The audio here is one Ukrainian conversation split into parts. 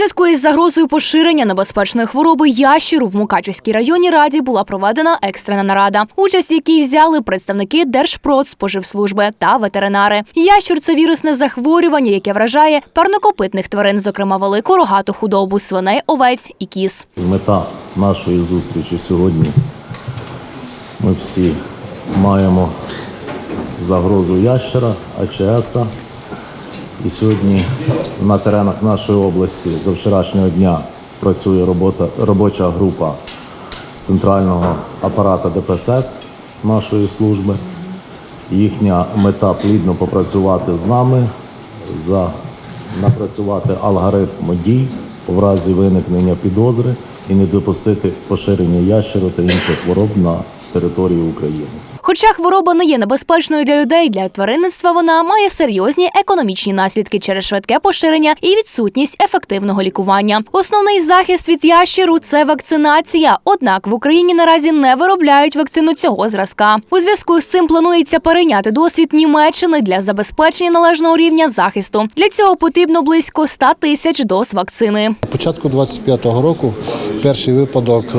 зв'язку із загрозою поширення небезпечної хвороби ящеру в Мукачівській районній раді була проведена екстрена нарада, участь якій взяли представники Держпродспоживслужби та ветеринари. Ящур це вірусне захворювання, яке вражає парнокопитних тварин, зокрема велику рогату худобу, свиней, овець і кіз. Мета нашої зустрічі сьогодні. Ми всі маємо загрозу ящера, АЧСа. І сьогодні на теренах нашої області за вчорашнього дня працює робота, робоча група з центрального апарата ДПСС нашої служби. Їхня мета плідно попрацювати з нами, за, напрацювати алгоритм дій в разі виникнення підозри і не допустити поширення ящеру та інших хвороб на території України. Хоча хвороба не є небезпечною для людей, для тваринництва вона має серйозні економічні наслідки через швидке поширення і відсутність ефективного лікування. Основний захист від ящеру це вакцинація. Однак в Україні наразі не виробляють вакцину цього зразка. У зв'язку з цим планується перейняти досвід Німеччини для забезпечення належного рівня захисту. Для цього потрібно близько 100 тисяч доз вакцини. Початку 25-го року перший випадок е,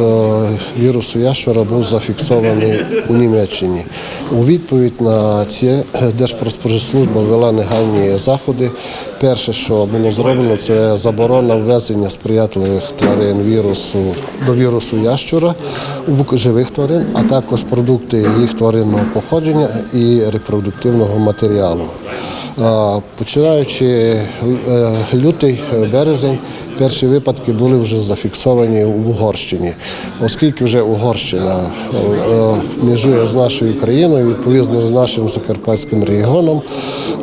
вірусу ящера був зафіксований у Німеччині. У відповідь на це Держпродспоживслужба ввела негайні заходи. Перше, що було зроблено, це заборона ввезення сприятливих тварин вірусу до вірусу ящура живих тварин, а також продукти їх тваринного походження і репродуктивного матеріалу. Починаючи е, лютий, березень, перші випадки були вже зафіксовані в Угорщині, оскільки вже Угорщина е, межує з нашою країною, відповідно з нашим закарпатським регіоном.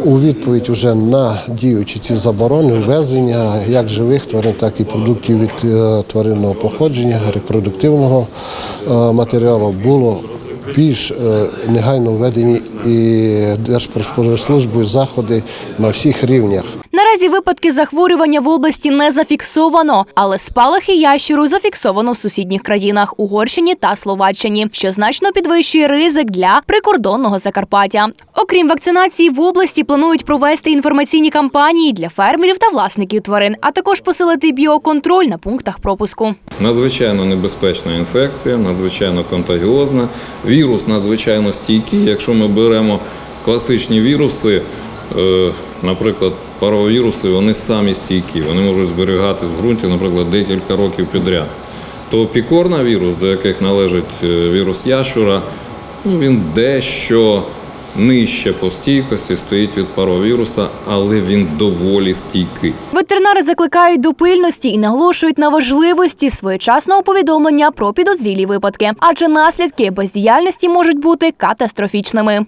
У відповідь вже на діючі ці заборони ввезення як живих тварин, так і продуктів від е, тваринного походження, репродуктивного е, матеріалу було більш негайно введені і Держпродспоживслужбою заходи на всіх рівнях. Наразі випадки захворювання в області не зафіксовано, але спалахи ящеру зафіксовано в сусідніх країнах Угорщині та Словаччині, що значно підвищує ризик для прикордонного Закарпаття. Окрім вакцинації, в області планують провести інформаційні кампанії для фермерів та власників тварин, а також посилити біоконтроль на пунктах пропуску. Надзвичайно небезпечна інфекція, надзвичайно контагіозна. Вірус надзвичайно стійкий. Якщо ми беремо класичні віруси, е, наприклад, паровіруси, вони самі стійкі, вони можуть зберігатись в ґрунті, наприклад, декілька років підряд. То пікорнавірус, до яких належить е, вірус ящура, ну, він дещо нижче по стійкості стоїть від паровіруса, але він доволі стійкий. Ветеринари закликають до пильності і наголошують на важливості своєчасного повідомлення про підозрілі випадки, адже наслідки бездіяльності можуть бути катастрофічними.